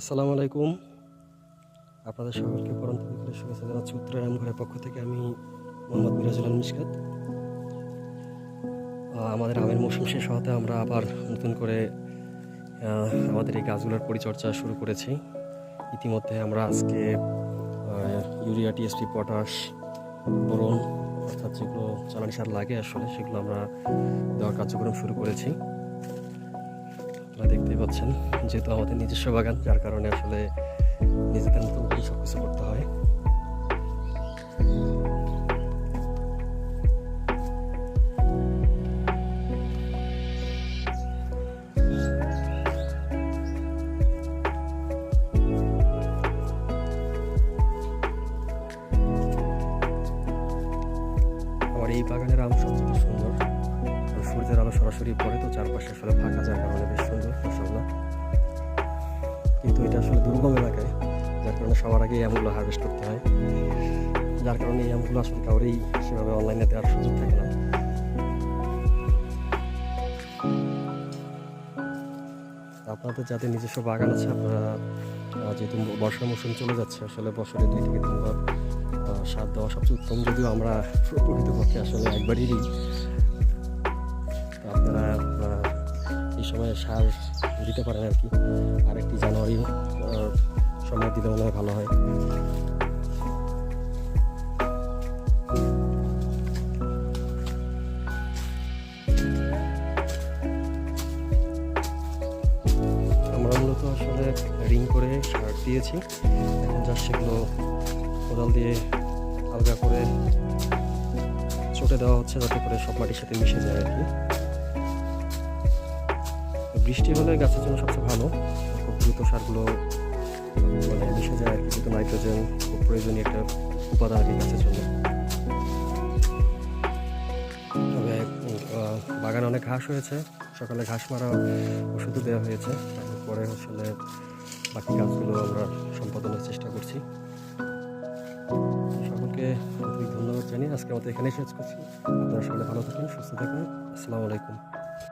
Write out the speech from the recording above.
আসসালামু আলাইকুম। আপনাদের সকলকে পরন্ত শুভেচ্ছা জানাচ্ছি উত্তরারাম ঘরের পক্ষ থেকে আমি মোহাম্মদ মিরাজুল মিসকাত আমাদের আমের মৌসুম শেষ হওয়াতে আমরা আবার নতুন করে আমাদের এই গাছগুলোর পরিচর্যা শুরু করেছি। ইতিমধ্যে আমরা আজকে ইউরিয়া, টিএসপি, পটাশ, বোরন অর্থাৎ যেগুলো চালানি সার লাগে আসলে, সেগুলো আমরা দেওয়ার কার্যক্রম শুরু করেছি। আপনারা দেখতেই পাচ্ছেন, যেহেতু আমাদের নিজস্ব বাগান, যার কারণে আসলে নিজেদের মতো সব কিছু করতে হয়। এই বাগানের আম সবচেয়ে সুন্দর। সরাসরি পড়ে তো চারপাশে আসলে ফাঁকা যার কারণে বেশ সুন্দর মাসাল্লাহ কিন্তু এটা আসলে দুর্গম এলাকায়, যার কারণে সবার আগে এই আমগুলো হারভেস্ট করতে হয়। যার কারণে এই আমগুলো আসলে কাউরেই সেভাবে অনলাইনে দেওয়ার সুযোগ থাকে না। আপনাদের যাদের নিজস্ব বাগান আছে, আপনারা যেহেতু বর্ষার মৌসুম চলে যাচ্ছে, আসলে বছরে দুই থেকে তিনবার সার দেওয়া সবচেয়ে উত্তম। যদিও আমরা প্রকৃতপক্ষে আসলে একবারই এই সময় সার দিতে পারেন আর কি। আর একটি জানুয়ারি সময় দিলে মনে হয় ভালো হয়। আমরা মূলত আসলে রিং করে সার দিয়েছি। এখন যা সেগুলো কোদাল দিয়ে আলগা করে চটে দেওয়া হচ্ছে, যাতে করে সব মাটির সাথে মিশে যায় আর কি। বৃষ্টি হলে গাছের জন্য সবচেয়ে ভালো। খুব দ্রুত সারগুলো মানে মিশে যায় আর কি কিন্তু নাইট্রোজেন খুব প্রয়োজনীয় একটা উপাদান আর কি গাছের জন্য। তবে বাগানে অনেক ঘাস হয়েছে। সকালে ঘাস মারা ওষুধও দেওয়া হয়েছে। তারপরে আসলে বাকি কাজগুলো আমরা সম্পাদনের চেষ্টা করছি। সকলকে ধন্যবাদ জানিয়ে আজকে আমাদের এখানেই শেষ করছি। আপনারা সকলে ভালো থাকুন, সুস্থ থাকুন। আসসালামু আলাইকুম।